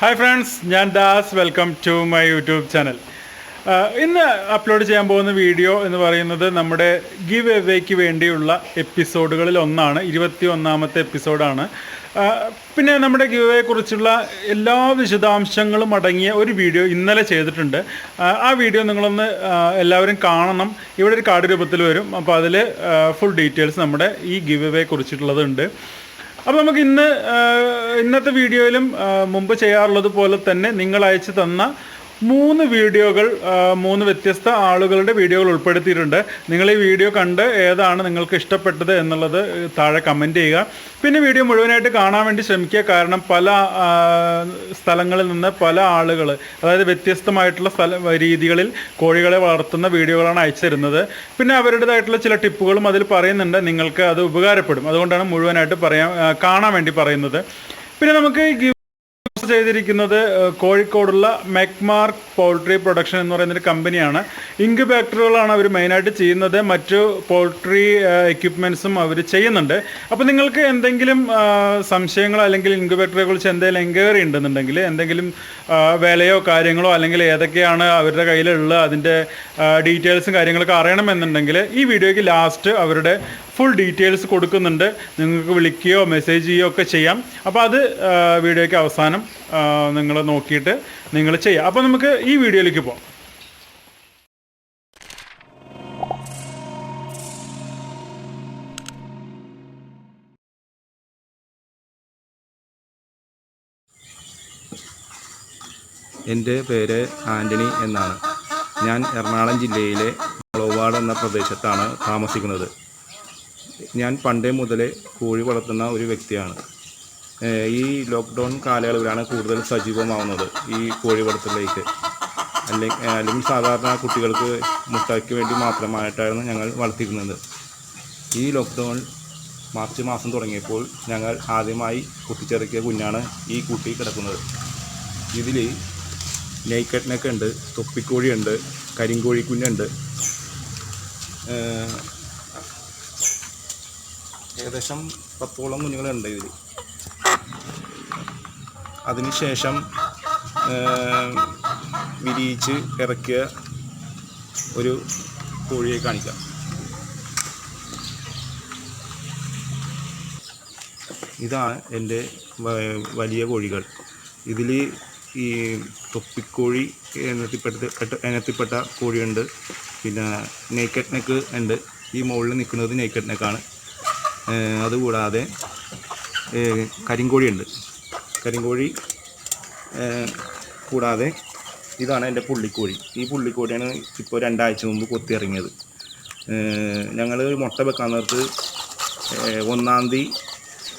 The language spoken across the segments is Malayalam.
ഹായ് ഫ്രണ്ട്സ് ഞാൻ Das. Welcome to my YouTube channel ഇന്ന് അപ്ലോഡ് ചെയ്യാൻ പോകുന്ന വീഡിയോ എന്ന് പറയുന്നത് നമ്മുടെ ഗിവ് എവേക്ക് വേണ്ടിയുള്ള എപ്പിസോഡുകളിൽ ഒന്നാണ്. ഇരുപത്തി ഒന്നാമത്തെ എപ്പിസോഡാണ് പിന്നെ നമ്മുടെ ഗിവ് എവയെ കുറിച്ചുള്ള എല്ലാ വിശദാംശങ്ങളും അടങ്ങിയ ഒരു വീഡിയോ ഇന്നലെ ചെയ്തിട്ടുണ്ട്. ആ, വീഡിയോ നിങ്ങളൊന്ന് എല്ലാവരും കാണണം. ഇവിടെ ഒരു കാർഡ് രൂപത്തിൽ വരും. അപ്പോൾ അതിൽ ഫുൾ ഡീറ്റെയിൽസ് നമ്മുടെ ഈ ഗിവ് എവയെ കുറിച്ചിട്ടുള്ളതുണ്ട്. അപ്പോൾ നമുക്ക് ഇന്ന് ഇന്നത്തെ വീഡിയോയിലും മുമ്പ് ചെയ്യാറുള്ളത് പോലെ തന്നെ നിങ്ങൾ അയച്ചു തന്ന മൂന്ന് വീഡിയോകൾ മൂന്ന് വ്യത്യസ്ത ആളുകളുടെ വീഡിയോകൾ ഉൾപ്പെടുത്തിയിട്ടുണ്ട്. നിങ്ങൾ ഈ വീഡിയോ കണ്ട് ഏതാണ് നിങ്ങൾക്ക് ഇഷ്ടപ്പെട്ടത് എന്നുള്ളത് താഴെ കമന്റ് ചെയ്യുക. പിന്നെ വീഡിയോ മുഴുവനായിട്ട് കാണാൻ വേണ്ടി ശ്രമിക്കുക. കാരണം പല സ്ഥലങ്ങളിൽ നിന്ന് പല ആളുകൾ അതായത് വ്യത്യസ്തമായിട്ടുള്ള സ്ഥല രീതികളിൽ കോഴികളെ വളർത്തുന്ന വീഡിയോകളാണ് അയച്ചു തരുന്നത് പിന്നെ അവരുടേതായിട്ടുള്ള ചില ടിപ്പുകളും അതിൽ പറയുന്നുണ്ട്. നിങ്ങൾക്ക് അത് ഉപകാരപ്പെടും. അതുകൊണ്ടാണ് മുഴുവനായിട്ട് പറയാൻ കാണാൻ വേണ്ടി പറയുന്നത്. പിന്നെ നമുക്ക് ചെയ്തിരിക്കുന്നത് കോഴിക്കോടുള്ള മെക്മാർക്ക് പോൾട്രി പ്രൊഡക്ഷൻ എന്ന് പറയുന്ന ഒരു കമ്പനിയാണ് ഇൻക്യുബേറ്ററുകളാണ് അവർ മെയിനായിട്ട് ചെയ്യുന്നത്. മറ്റു പോൾട്രി എക്യുപ്മെൻസും അവർ ചെയ്യുന്നുണ്ട്. അപ്പോൾ നിങ്ങൾക്ക് എന്തെങ്കിലും സംശയങ്ങളോ അല്ലെങ്കിൽ ഇൻക്യുബേറ്ററെ കുറിച്ച് എന്തെങ്കിലും എൻക്വയറി ഉണ്ടെന്നുണ്ടെങ്കിൽ എന്തെങ്കിലും വിലയോ കാര്യങ്ങളോ അല്ലെങ്കിൽ ഏതൊക്കെയാണ് അവരുടെ കയ്യിലുള്ള അതിന്റെ ഡീറ്റെയിൽസും കാര്യങ്ങളൊക്കെ അറിയണമെന്നുണ്ടെങ്കിൽ ഈ വീഡിയോയ്ക്ക് ലാസ്റ്റ് അവരുടെ ഫുൾ ഡീറ്റെയിൽസ് കൊടുക്കുന്നുണ്ട്. നിങ്ങൾക്ക് വിളിക്കുകയോ മെസ്സേജ് ചെയ്യുകയോ ഒക്കെ ചെയ്യാം. അപ്പോൾ അത് വീഡിയോയ്ക്ക് അവസാനം നിങ്ങൾ നോക്കിയിട്ട് നിങ്ങൾ ചെയ്യാം. അപ്പോൾ നമുക്ക് ഈ വീഡിയോയിലേക്ക് പോകാം എന്റെ പേര് ആന്റണി എന്നാണ്. ഞാൻ എറണാകുളം ജില്ലയിലെ മുളവാട് എന്ന പ്രദേശത്താണ് താമസിക്കുന്നത്. ഞാൻ പണ്ടേ മുതലേ കോഴി വളർത്തുന്ന ഒരു വ്യക്തിയാണ്. ഈ ലോക്ക്ഡൗൺ കാലയളവിലാണ് കൂടുതൽ സജീവമാവുന്നത് ഈ കോഴി വളർത്തലിലേക്ക്. അല്ലെങ്കിൽ അല്ലെങ്കിൽ സാധാരണ കുട്ടികൾക്ക് മുട്ടയ്ക്ക് വേണ്ടി മാത്രമായിട്ടായിരുന്നു ഞങ്ങൾ വളർത്തിയിരുന്നത്. ഈ ലോക്ക്ഡൗൺ മാർച്ച് മാസം തുടങ്ങിയപ്പോൾ ഞങ്ങൾ ആദ്യമായി കുത്തിച്ചിറക്കിയ കുഞ്ഞാണ് ഈ കുട്ടി കിടക്കുന്നത്. ഇതിൽ നെയ്ക്കട്ടിനൊക്കെ നെക്ക് ഉണ്ട് തൊപ്പിക്കോഴിയുണ്ട് കരിങ്കോഴിക്കുഞ്ഞുണ്ട്. ഏകദേശം പത്തോളം കുഞ്ഞുങ്ങളുണ്ട് ഇതിൽ അതിനുശേഷം വിരിയിച്ച് ഇറക്കിയ ഒരു കോഴിയെ കാണിക്കാം. ഇതാണ് എന്റെ വലിയ കോഴികൾ. ഇതിൽ ഈ തൊപ്പിക്കോഴി ഇനത്തിൽപ്പെട്ട ഇനത്തിൽപ്പെട്ട കോഴിയുണ്ട്. പിന്നെ നെയ്ക്കറ്റ് നെക്ക് ഉണ്ട്. ഈ മുകളിൽ നിൽക്കുന്നത് നെയ്ക്കറ്റ് നെക്കാണ് അതുകൂടാതെ കരിങ്കോഴിയുണ്ട്. കരിങ്കോഴി കൂടാതെ ഇതാണ് എന്റെ പുള്ളിക്കോഴി. ഈ പുള്ളിക്കോഴിയാണ് ഇപ്പോൾ രണ്ടാഴ്ച മുമ്പ് കൊത്തി ഇറങ്ങിയത് ഞങ്ങൾ മുട്ട വെക്കാൻ നേരത്ത് ഒന്നാം തീയതി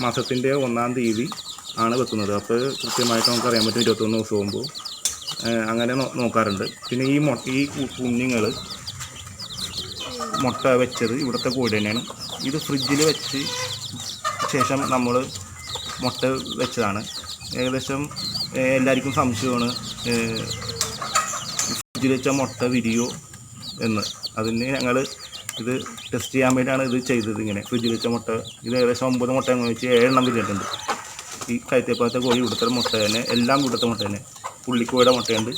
മാസത്തിന്റെ ഒന്നാം തീയതി ആണ് വെക്കുന്നത്. അപ്പോൾ കൃത്യമായിട്ട് നമുക്ക് അറിയാൻ പറ്റും ഇരുപത്തൊന്ന് ദിവസം മുമ്പ്. അങ്ങനെ നോക്കാറുണ്ട്. പിന്നെ ഈ മുട്ട ഈ കുഞ്ഞുങ്ങൾ മുട്ട വെച്ചത് ഇവിടുത്തെ കോഴി തന്നെയാണ്. ഇത് ഫ്രിഡ്ജിൽ വെച്ച് ശേഷം നമ്മൾ മുട്ട വെച്ചതാണ്. ഏകദേശം എല്ലാവർക്കും സംശയമാണ് ഫ്രിഡ്ജിൽ വെച്ച മുട്ട വിരിയോ എന്ന്. അതിന് ഞങ്ങൾ ഇത് ടെസ്റ്റ് ചെയ്യാൻ വേണ്ടിയാണ് ഇത് ചെയ്തത് ഇങ്ങനെ. ഫ്രിഡ്ജിൽ വെച്ച മുട്ട ഇത് ഏകദേശം ഒമ്പത് മുട്ട എന്ന് വെച്ച് ഏഴെണ്ണം വിരിഞ്ഞിട്ടുണ്ട് ഈ കൈത്തേപ്പത്തെ കോഴി ഇവിടുത്തെ മുട്ട തന്നെ എല്ലാം ഇവിടുത്തെ മുട്ട തന്നെ. പുള്ളിക്കോയുടെ മുട്ടയുണ്ട്.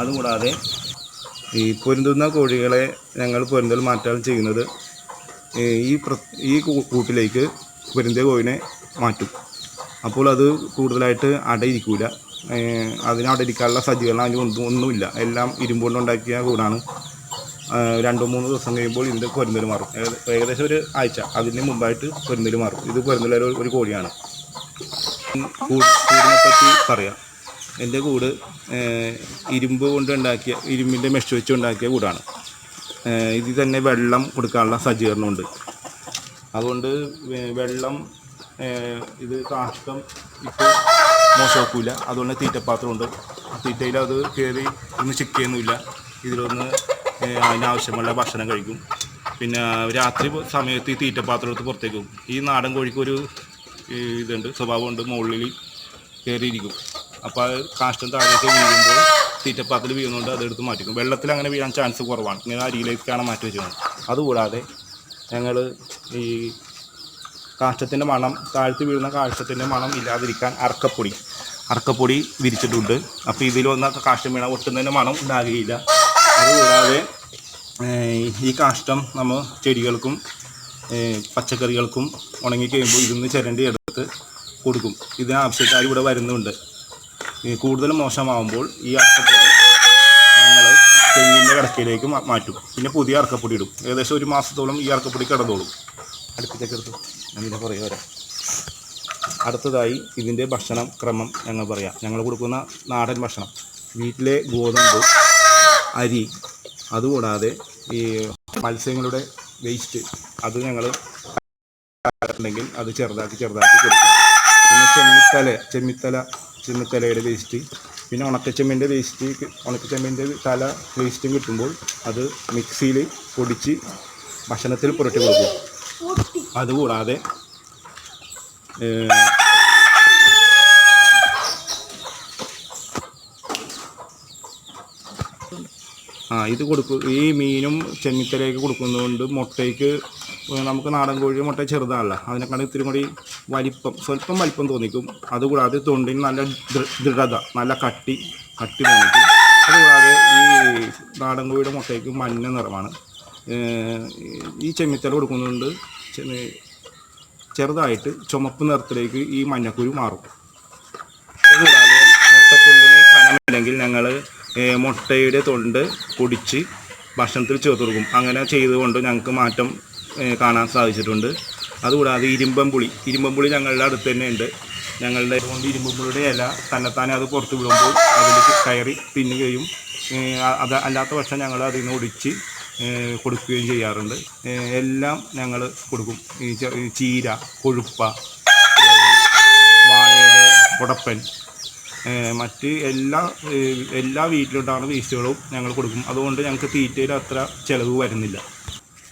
അതുകൂടാതെ ഈ പൊരുന്തുന്ന കോഴികളെ ഞങ്ങൾ പൊരുന്തൽ മാറ്റാൻ ചെയ്യുന്നത്. ഈ ഈ കൂട്ടിലേക്ക് പൊരുന്തിയ കോഴിനെ മാറ്റും. അപ്പോൾ അത് കൂടുതലായിട്ട് അടയിരിക്കൂല ഏ, അതിന് അടയിരിക്കാനുള്ള സജ്ജീകരണം അതിന് ഒന്നും ഒന്നുമില്ല. എല്ലാം ഇരുമ്പുകൊണ്ട് ഉണ്ടാക്കിയ കൂടാണ്. രണ്ടോ മൂന്നോ ദിവസം കഴിയുമ്പോൾ ഇതിന്റെ പൊരുന്തൽ മാറും. ഏക- ഏകദേശം ഒരു ആഴ്ച അതിന് മുമ്പായിട്ട് പൊരുന്തൽ മാറും. ഇത് പൊരുന്തലൊരു ഒരു കോഴിയാണ്. കൂടിനെപ്പറ്റി കൂടിനെ പറ്റി പറയാം. എന്റെ കൂട് ഇരുമ്പ് കൊണ്ടുണ്ടാക്കിയ ഇരുമ്പിന്റെ മെഷ് വെച്ച് ഉണ്ടാക്കിയ കൂടാണ്. ഇതിൽ തന്നെ വെള്ളം കൊടുക്കാനുള്ള സജ്ജീകരണമുണ്ട്. അതുകൊണ്ട് വെള്ളം ഇത് കാഷ്ടം ഇപ്പോൾ മോശമാക്കൂല. അതുകൊണ്ട് തീറ്റപ്പാത്രമുണ്ട് തീറ്റയിൽ അത് കയറി ഒന്ന് ചെക്ക് ചെയ്യുന്നില്ല ഇതിലൊന്ന് അതിനാവശ്യമുള്ള ഭക്ഷണം കഴിക്കും. പിന്നെ രാത്രി സമയത്ത് ഈ തീറ്റപ്പാത്രം എടുത്ത് പുറത്തേക്ക് പോകും ഈ നാടൻ കോഴിക്കൊരു ഇതുണ്ട്. സ്വഭാവമുണ്ട്. മുകളിൽ കയറിയിരിക്കും. അപ്പോൾ അത് കാഷ്ടം താഴേക്ക് വീഴുമ്പോൾ തീറ്റപ്പാത്രത്തിൽ വീഴുന്നുണ്ട് അതെടുത്ത് മാറ്റിക്കും. വെള്ളത്തിൽ അങ്ങനെ വീഴാൻ ചാൻസ് കുറവാണ്. ഇങ്ങനെ അരിയിലേക്കാണ് മാറ്റി വെച്ചത് അതുകൂടാതെ ഞങ്ങൾ ഈ കാഷ്ടത്തിന്റെ മണം താഴ്ത്തി വീഴുന്ന കാഷ്ടത്തിന്റെ മണം ഇല്ലാതിരിക്കാൻ അറക്കപ്പൊടി അറക്കപ്പൊടി വിരിച്ചിട്ടുണ്ട്. അപ്പോൾ ഇതിൽ വന്ന കാഷ്ടം വീണ ഒട്ടുന്നതിന്റെ മണം ഉണ്ടാകുകയില്ല. അതുകൂടാതെ ഈ കാഷ്ടം നമ്മൾ ചെടികൾക്കും പച്ചക്കറികൾക്കും ഉണങ്ങി കഴിയുമ്പോൾ നിന്ന് ചിരണ്ടി എടുത്ത് കൊടുക്കും. ഇതിനാവശ്യക്കാർ ഇവിടെ വരുന്നുണ്ട്. കൂടുതൽ മോശമാവുമ്പോൾ ഈ അറക്കപ്പൊടി ഞങ്ങൾ തെങ്ങിന്റെ കിടക്കയിലേക്ക് മാറ്റും. പിന്നെ പുതിയ അറക്കപ്പൊടി ഇടും. ഏകദേശം ഒരു മാസത്തോളം ഈ അറക്കപ്പൊടി കിടന്നോളും. അടുപ്പിലേക്ക് എടുത്തു ഇതിനെ പുറകെ വരാം. അടുത്തതായി ഇതിന്റെ ഭക്ഷണം ക്രമം ഞങ്ങൾ പറയാം. ഞങ്ങൾ കൊടുക്കുന്ന നാടൻ ഭക്ഷണം. വീട്ടിലെ ഗോതമ്പ് അരി അതുകൂടാതെ ഈ മത്സ്യങ്ങളുടെ വേസ്റ്റ് അത് ഞങ്ങൾ ഉണ്ടെങ്കിൽ അത് ചെറുതാക്കി ചെറുതാക്കി കൊടുക്കും. പിന്നെ ചെമ്മിത്തല ചെമ്മിത്തല ചെമ്മിത്തലയുടെ വേസ്റ്റ് പിന്നെ ഉണക്കച്ചെമ്മിന്റെ വേസ്റ്റ് ഉണക്കച്ചെമ്മിന്റെ തല വേസ്റ്റും കിട്ടുമ്പോൾ അത് മിക്സിയിൽ പൊടിച്ച് ഭക്ഷണത്തിൽ പുരട്ടി കൊടുക്കും. അതുകൂടാതെ ആ ഇത് കൊടുക്കും ഈ മീനും ചെമ്മിത്തലയൊക്കെ കൊടുക്കുന്നതുകൊണ്ട് മുട്ടയ്ക്ക് നമുക്ക് നാടൻ കോഴി മുട്ട ചെറുതാണല്ലോ. അതിനെക്കാളും ഇത്തിരി കൂടി വലിപ്പം സ്വല്പം വലിപ്പം തോന്നിക്കും. അതുകൂടാതെ തൊണ്ടിന് നല്ല ദൃഢത നല്ല കട്ടി കട്ടി തോന്നിക്കും. അതുകൂടാതെ ഈ നാടൻ കോഴിയുടെ മുട്ടയ്ക്ക് മഞ്ഞ നിറമാണ്. ഈ ചെമ്മിത്തല കൊടുക്കുന്നതുകൊണ്ട് ചെറുതായിട്ട് ചുമപ്പ് നിറത്തിലേക്ക് ഈ മഞ്ഞക്കുരു മാറും. കനമില്ലെങ്കിൽ ഞങ്ങൾ മുട്ടയുടെ തൊണ്ട് പൊടിച്ച് ഭക്ഷണത്തിൽ ചേർത്ത് കൊടുക്കും. അങ്ങനെ ചെയ്തുകൊണ്ട് ഞങ്ങൾക്ക് മാറ്റം കാണാൻ സാധിച്ചിട്ടുണ്ട്. അതുകൂടാതെ ഇരുമ്പമ്പുളി ഇരുമ്പമ്പുളി ഞങ്ങളുടെ അടുത്ത് തന്നെ ഉണ്ട്. ഞങ്ങളുടെ കൊണ്ട് ഇരുമ്പമ്പുളിയുടെ ഇല തന്നെത്താനെ അത് പുറത്ത് വിടുമ്പോൾ അതിലേക്ക് കയറി തിന്നുകയും അത് അല്ലാത്ത പക്ഷം ഞങ്ങൾ അതിൽ നിന്ന് ഒടിച്ച് കൊടുക്കുകയും ചെയ്യാറുണ്ട്. എല്ലാം ഞങ്ങൾ കൊടുക്കും. ഈ ചീര കൊഴുപ്പ വാഴയുടെ കുടപ്പൻ ഏഹ് മറ്റ് എല്ലാ എല്ലാ വീട്ടിലുണ്ടാകുന്ന വേസ്റ്റുകളും ഞങ്ങൾ കൊടുക്കും. അതുകൊണ്ട് ഞങ്ങൾക്ക് തീറ്റയിൽ അത്ര ചിലവ് വരുന്നില്ല.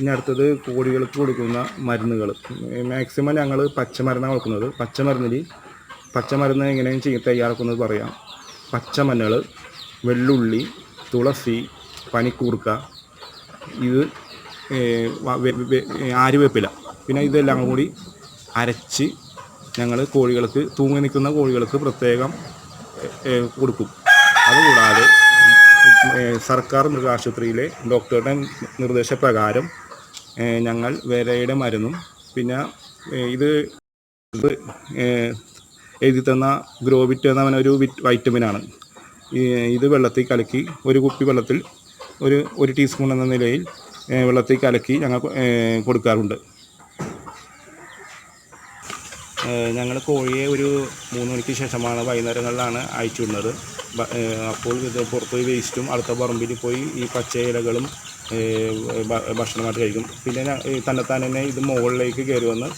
ഇനി അടുത്തത് കോഴികൾക്ക് കൊടുക്കുന്ന മരുന്നുകൾ. മാക്സിമം ഞങ്ങൾ പച്ചമരുന്നാണ് കൊടുക്കുന്നത്. പച്ചമരുന്നിൽ പച്ചമരുന്ന് എങ്ങനെയും ചെയ്യും തയ്യാറാക്കുന്നത് പറയാം. പച്ചമഞ്ഞൾ വെള്ളുള്ളി തുളസി പനിക്കൂർക്ക ഇത് ആര്യവേപ്പില. പിന്നെ ഇതെല്ലാം കൂടി അരച്ച് ഞങ്ങൾ കോഴികൾക്ക് തൂങ്ങി നിൽക്കുന്ന കോഴികൾക്ക് പ്രത്യേകം കൊടുക്കും. അതുകൂടാതെ സർക്കാർ മൃഗാശുപത്രിയിലെ ഡോക്ടറുടെ നിർദ്ദേശപ്രകാരം ഞങ്ങൾ വേരയുടെ മരുന്നും പിന്നെ ഇത് ഇത് എഴുതി തന്ന പറഞ്ഞ ഒരു വിറ്റ് വൈറ്റമിനാണ്. ഇത് വെള്ളത്തിൽ കലക്കി ഒരു കുപ്പി വെള്ളത്തിൽ ഒരു ഒരു ടീസ്പൂൺ എന്ന നിലയിൽ വെള്ളത്തിൽ കലക്കി ഞങ്ങൾ കൊടുക്കാറുണ്ട്. ഞങ്ങൾ കോഴിയെ ഒരു മൂന്ന് മണിക്ക് ശേഷമാണ് വൈകുന്നേരങ്ങളിലാണ് അയച്ചു വിടുന്നത് അപ്പോൾ ഇത് പുറത്ത് പോയി വേസ്റ്റും അടുത്ത പറമ്പിൽ പോയി ഈ പച്ച ഇലകളും ഭക്ഷണമായിട്ട് കഴിക്കും. പിന്നെ തന്നെത്താൻ തന്നെ ഇത് മുകളിലേക്ക് കയറി വന്ന്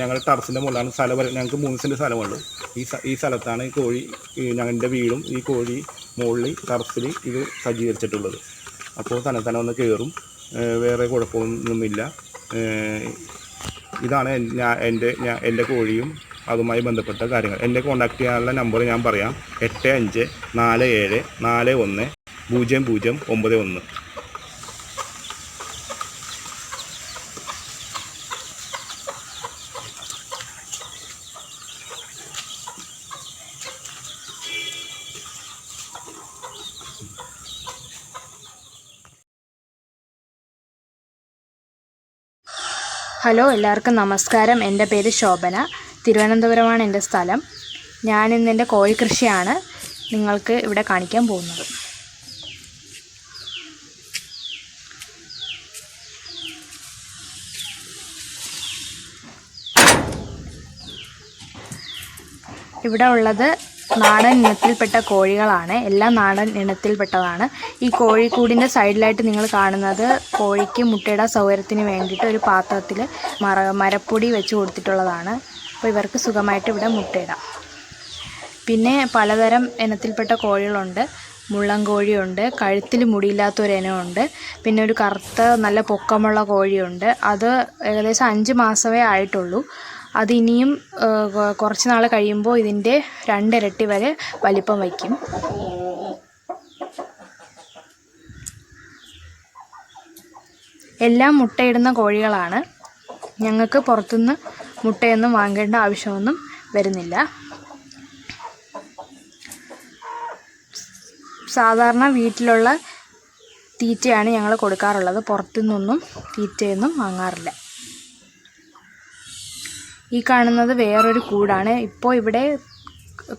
ഞങ്ങൾ ടറസിന്റെ മുകളിലാണ് സ്ഥലം ഞങ്ങൾക്ക് മൂന്ന് സെന്റ് സ്ഥലമുള്ളൂ. ഈ ഈ സ്ഥലത്താണ് ഈ കോഴി ഞങ്ങളുടെ വീടും ഈ കോഴി മുകളിൽ ടറസിൽ ഇത് സജ്ജീകരിച്ചിട്ടുള്ളത്. അപ്പോൾ തന്നെത്താനെ വന്ന് കയറും. വേറെ കുഴപ്പമൊന്നുമില്ല. ഇതാണ് ഞാൻ എന്റെ ഞാൻ എന്റെ കോഴിയും അതുമായി ബന്ധപ്പെട്ട കാര്യങ്ങൾ. എന്റെ കോൺടാക്ട് ചെയ്യാനുള്ള നമ്പർ ഞാൻ പറയാം. എട്ട് അഞ്ച് നാല് ഏഴ് നാല് ഒന്ന് പൂജ്യം പൂജ്യം ഒമ്പത് ഒന്ന്. ഹലോ എല്ലാവർക്കും നമസ്കാരം. എന്റെ പേര് ശോഭന. തിരുവനന്തപുരമാണ് എന്റെ സ്ഥലം. ഞാൻ ഇന്ന് എന്റെ കോഴി കൃഷിയാണ് നിങ്ങൾക്ക് ഇവിടെ കാണിക്കാൻ പോകുന്നത്. ഇവിടെ ഉള്ളത് നാടൻ ഇനത്തിൽപ്പെട്ട കോഴികളാണ്. എല്ലാം നാടൻ ഇനത്തിൽപ്പെട്ടതാണ്. ഈ കോഴിക്കൂടിന്റെ സൈഡിലായിട്ട് നിങ്ങൾ കാണുന്നത് കോഴിക്ക് മുട്ടയിടാൻ സൗകര്യത്തിന് വേണ്ടിയിട്ട് ഒരു പാത്രത്തിൽ മറ മരപ്പൊടി വെച്ച് കൊടുത്തിട്ടുള്ളതാണ്. അപ്പോൾ ഇവർക്ക് സുഖമായിട്ട് ഇവിടെ മുട്ടയിടാം. പിന്നെ പലതരം ഇനത്തിൽപ്പെട്ട കോഴികളുണ്ട്. മുള്ളം കോഴിയുണ്ട് കഴുത്തിൽ മുടിയില്ലാത്ത ഒരു പിന്നെ ഒരു കറുത്ത നല്ല പൊക്കമുള്ള കോഴിയുണ്ട്. അത് ഏകദേശം അഞ്ച് മാസമേ ആയിട്ടുള്ളൂ. അത് ഇനിയും കുറച്ച് നാൾ കഴിയുമ്പോൾ ഇതിന്റെ രണ്ടിരട്ടി വരെ വലിപ്പം വയ്ക്കും. എല്ലാം മുട്ടയിടുന്ന കോഴികളാണ്. ഞങ്ങൾക്ക് പുറത്തുനിന്ന് മുട്ടയൊന്നും വാങ്ങേണ്ട ആവശ്യമൊന്നും വരുന്നില്ല. സാധാരണ വീട്ടിലുള്ള തീറ്റയാണ് ഞങ്ങൾ കൊടുക്കാറുള്ളത്. പുറത്തുനിന്നൊന്നും തീറ്റയൊന്നും വാങ്ങാറില്ല. ഈ കാണുന്നത് വേറൊരു കൂടാണ്. ഇപ്പോൾ ഇവിടെ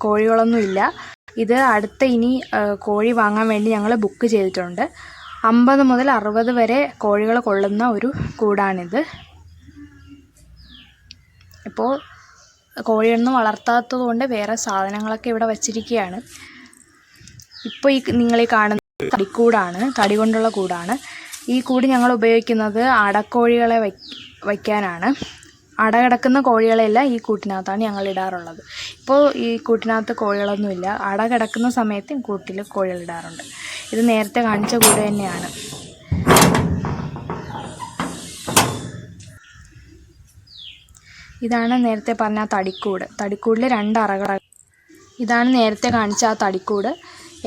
കോഴികളൊന്നും ഇല്ല. ഇത് അടുത്ത ഇനി കോഴി വാങ്ങാൻ വേണ്ടി ഞങ്ങൾ ബുക്ക് ചെയ്തിട്ടുണ്ട്. അമ്പത് മുതൽ അറുപത് വരെ കോഴികൾ കൊള്ളുന്ന ഒരു കൂടാണിത്. ഇപ്പോൾ കോഴിയൊന്നും വളർത്താത്തത് കൊണ്ട് വേറെ സാധനങ്ങളൊക്കെ ഇവിടെ വച്ചിരിക്കുകയാണ്. ഇപ്പോൾ ഈ നിങ്ങൾ ഈ കാണുന്ന തടിക്കൂടാണ് തടി കൊണ്ടുള്ള കൂടാണ്. ഈ കൂട് ഞങ്ങൾ ഉപയോഗിക്കുന്നത് അടക്കോഴികളെ വയ്ക്കാനാണ്. അട കിടക്കുന്ന ഈ കൂട്ടിനകത്താണ് ഞങ്ങൾ ഇടാറുള്ളത്. ഇപ്പോൾ ഈ കൂട്ടിനകത്ത് കോഴികളൊന്നുമില്ല. അട കിടക്കുന്ന സമയത്ത് കൂട്ടിൽ കോഴികൾ ഇടാറുണ്ട്. ഇത് നേരത്തെ കാണിച്ച കൂട് തന്നെയാണ്. ഇതാണ് നേരത്തെ പറഞ്ഞ തടിക്കൂട്. തടിക്കൂടിൽ രണ്ട് അറകൾ ഇതാണ് നേരത്തെ കാണിച്ച ആ തടിക്കൂട്.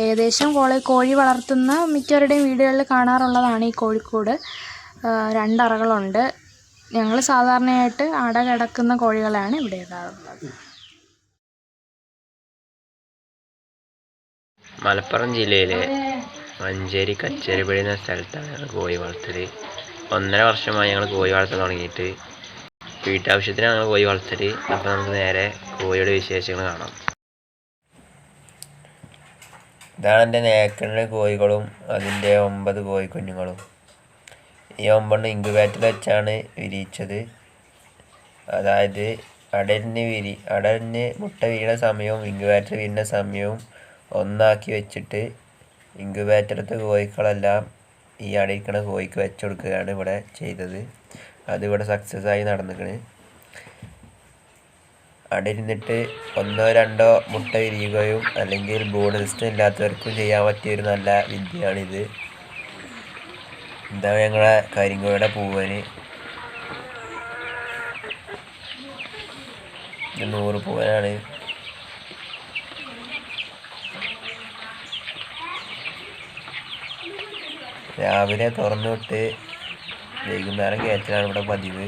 ഏകദേശം കോളി കോഴി വളർത്തുന്ന മിക്കവരുടെയും വീടുകളിൽ കാണാറുള്ളതാണ് ഈ കോഴിക്കൂട്. രണ്ടറകളുണ്ട് ഞങ്ങൾ സാധാരണയായിട്ട് അട കിടക്കുന്ന കോഴികളാണ് ഇവിടെ ഇടാറുള്ളത്. മലപ്പുറം ജില്ലയിലെ മഞ്ചേരി കച്ചേരിപ്പടി എന്ന സ്ഥലത്താണ് ഞങ്ങൾ കോഴി വളർത്തൽ ഒന്നര വർഷമായി ഞങ്ങൾ കോഴി വളർത്താൻ തുടങ്ങിയിട്ട്. വീട്ടാവശ്യത്തിനാണ് ഞങ്ങൾ കോഴി വളർത്തൽ അപ്പോൾ നമുക്ക് നേരെ കോഴിയുടെ വിശേഷങ്ങൾ കാണാം. ഇതാണ് എന്റെ നേക്കലിലെ കോഴികളും അതിന്റെ ഒമ്പത് കോഴിക്കുഞ്ഞുങ്ങളും. ഈ ഒമ്പെണ്ണം ഇങ്കുബേറ്റർ വെച്ചാണ് വിരിയിച്ചത്. അതായത് അടലിന് വിരി അടലിന് മുട്ട വീഴുന്ന സമയവും ഇങ്കുബേറ്റർ വീഴുന്ന സമയവും ഒന്നാക്കി വെച്ചിട്ട് ഇൻക്യുബേറ്ററത്തെ കോഴിക്കളെല്ലാം ഈ അടയിരിക്കണ കോഴിക്ക് വെച്ച് കൊടുക്കുകയാണ് ഇവിടെ ചെയ്തത്. അതിവിടെ സക്സസ് ആയി നടന്നിക്കണ്. അടയിരുന്നിട്ട് ഒന്നോ രണ്ടോ മുട്ട വിരിയുകയും അല്ലെങ്കിൽ ബോർഡ് ലിസ്റ്റ് ഇല്ലാത്തവർക്കും ചെയ്യാൻ പറ്റിയ ഒരു നല്ല വിദ്യയാണിത്. ഇതാണ് ഞങ്ങളെ കരിങ്കോയുടെ പൂവന് നൂറ് പൂവനാണ് രാവിലെ തുറന്നു വിട്ട് വൈകുന്നേരം കയറ്റലാണ് ഇവിടെ പതിവ്.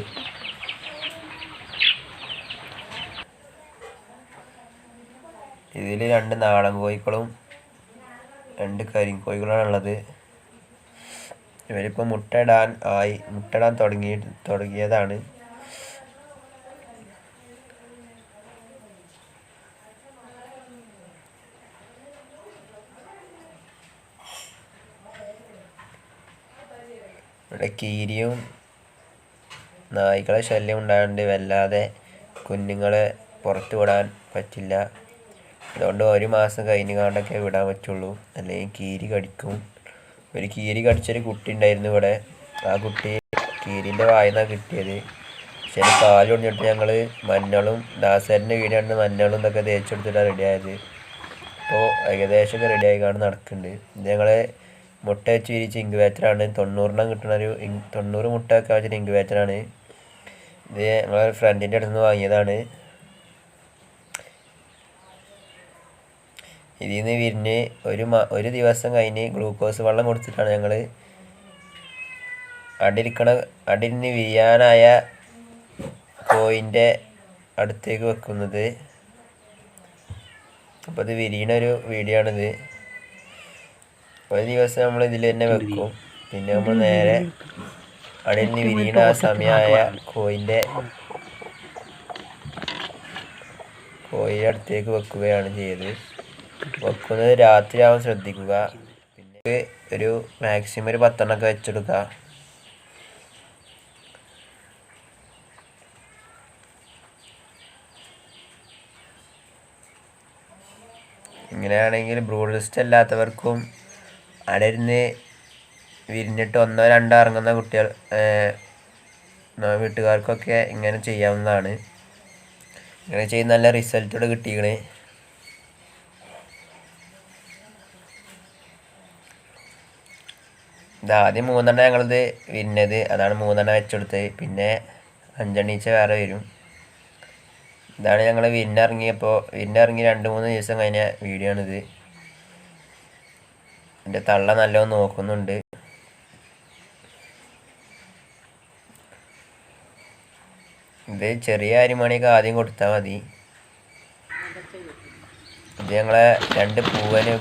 ഇതിൽ രണ്ട് നാടൻ കോഴിക്കളും രണ്ട് കരിങ്കോഴികളാണ് ഉള്ളത് ഇവരിപ്പോൾ മുട്ടയിടാൻ ആയി. മുട്ടയിടാൻ തുടങ്ങി തുടങ്ങിയതാണ്. ഇവിടെ കീരിയും നായ്ക്കളെ ശല്യം ഉണ്ടായതുകൊണ്ട് വല്ലാതെ കുഞ്ഞുങ്ങളെ പുറത്തു വിടാൻ പറ്റില്ല. അതുകൊണ്ട് ഒരു മാസം കഴിഞ്ഞ് കാണ്ടൊക്കെ വിടാൻ പറ്റുള്ളൂ. അല്ലെങ്കിൽ കീരി കടിക്കും. ഒരു കീരി കടിച്ചൊരു കുട്ടി ഉണ്ടായിരുന്നു ഇവിടെ. ആ കുട്ടി കീരിന്റെ വായന കിട്ടിയത്. പക്ഷെ കാൽ ഒടിഞ്ഞിട്ട് ഞങ്ങൾ മഞ്ഞളും ദാസേരന്റെ വീടാണ് മഞ്ഞളും ഇതൊക്കെ തേച്ചെടുത്തിട്ടാണ് റെഡിയായത് ഇപ്പോൾ ഏകദേശമൊക്കെ റെഡിയായി കാണാൻ നടക്കുന്നുണ്ട്. ഞങ്ങൾ മുട്ട വെച്ച് വിരിച്ച് ഇൻക്യുബേറ്ററാണ് തൊണ്ണൂറിനാണ് കിട്ടുന്ന ഒരു തൊണ്ണൂറ് മുട്ട ഒക്കെ വെച്ചിട്ട് ഇൻക്യുബേറ്ററാണ് ഇത് ഞങ്ങളെ ഫ്രണ്ടിന്റെ അടുത്ത് നിന്ന് വാങ്ങിയതാണ്. ഇതിൽ നിന്ന് വിരിഞ്ഞ് ഒരു ഒരു ദിവസം കഴിഞ്ഞ് ഗ്ലൂക്കോസ് വെള്ളം കൊടുത്തിട്ടാണ് ഞങ്ങൾ അടിരിക്കണ അടിരിന് വിരിയാനായ കോയിന്റെ അടുത്തേക്ക് വെക്കുന്നത്. അപ്പോൾ ഇത് വിരിയണ ഒരു വീഡിയോ ആണിത്. ഒരു ദിവസം നമ്മൾ ഇതിൽ തന്നെ വെക്കും. പിന്നെ നമ്മൾ നേരെ അടിയിൽ വിരിയണ ആ സമയമായ കോയിന്റെ കോയിന്റെ അടുത്തേക്ക് വെക്കുകയാണ് ചെയ്തത്. വെക്കുന്നത് രാത്രിയാവാൻ ശ്രദ്ധിക്കുക. പിന്നെ ഒരു മാക്സിമം ഒരു പത്തെണ്ണമൊക്കെ വെച്ചെടുക്കുക. ഇങ്ങനെയാണെങ്കിൽ ബ്രൂഡിസ്റ്റ് അല്ലാത്തവർക്കും അടരുന്ന് വിരിഞ്ഞിട്ട് ഒന്നോ രണ്ടോ ഇറങ്ങുന്ന കുട്ടികൾ വീട്ടുകാർക്കൊക്കെ ഇങ്ങനെ ചെയ്യാവുന്നതാണ്. ഇങ്ങനെ ചെയ്ത് നല്ല റിസൾട്ടോട് കിട്ടിക്കണേ. ആദ്യം മൂന്നെണ്ണം ഞങ്ങളിത് വിരിഞ്ഞത് അതാണ് മൂന്നെണ്ണം വെച്ചെടുത്തത്. പിന്നെ അഞ്ചെണ്ണീച്ച വേറെ വരും. ഇതാണ് ഞങ്ങൾ വിരിഞ്ഞിറങ്ങിയപ്പോൾ വിരിഞ്ഞിറങ്ങി രണ്ട് മൂന്ന് ദിവസം കഴിഞ്ഞ വീഡിയോ ആണിത് എന്റെ തള്ള നല്ലോണം നോക്കുന്നുണ്ട്. ഇത് ചെറിയ അരിമണിയൊക്കെ ആദ്യം കൊടുത്താൽ മതി. ഇത് ഞങ്ങളെ രണ്ട് പൂവന്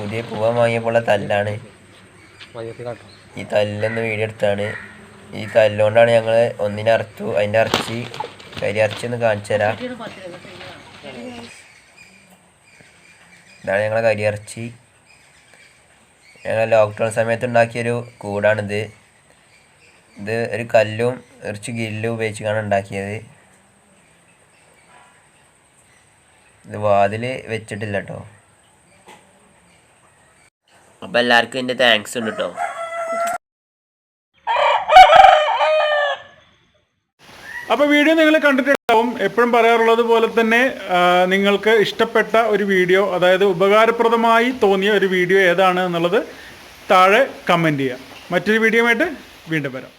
പുതിയ പൂവൻ വാങ്ങിയപ്പോഴുള്ള തല്ലാണ്. ഈ തല്ലെന്ന് വീഡിയോ എടുത്താണ്. ഈ തല്ലുകൊണ്ടാണ് ഞങ്ങൾ ഒന്നിനെ അറച്ചു അതിന്റെ അറച്ചി കരി അറച്ചി ഒന്ന് കാണിച്ചു തരാം. ഇതാണ് ഞങ്ങളെ കരി അറച്ചി ഞങ്ങൾ ലോക്ക്ഡൗൺ സമയത്ത് ഉണ്ടാക്കിയൊരു കൂടാണിത്. ഇത് ഒരു കല്ലും കുറച്ച് ഗില്ലും ഉപയോഗിച്ചാണ് ഉണ്ടാക്കിയത്. ഇത് വാതിൽ വെച്ചിട്ടില്ല കേട്ടോ. അപ്പം എല്ലാവർക്കും എന്റെ താങ്ക്സ് ഉണ്ട് കേട്ടോ അപ്പോൾ വീഡിയോ നിങ്ങൾ കണ്ടിട്ടുണ്ടാവും. എപ്പോഴും പറയാറുള്ളത് പോലെ തന്നെ നിങ്ങൾക്ക് ഇഷ്ടപ്പെട്ട ഒരു വീഡിയോ അതായത് ഉപകാരപ്രദമായി തോന്നിയ ഒരു വീഡിയോ ഏതാണ് എന്നുള്ളത് താഴെ കമന്റ് ചെയ്യുക മറ്റൊരു വീഡിയോ ആയിട്ട് വീണ്ടും വരാം.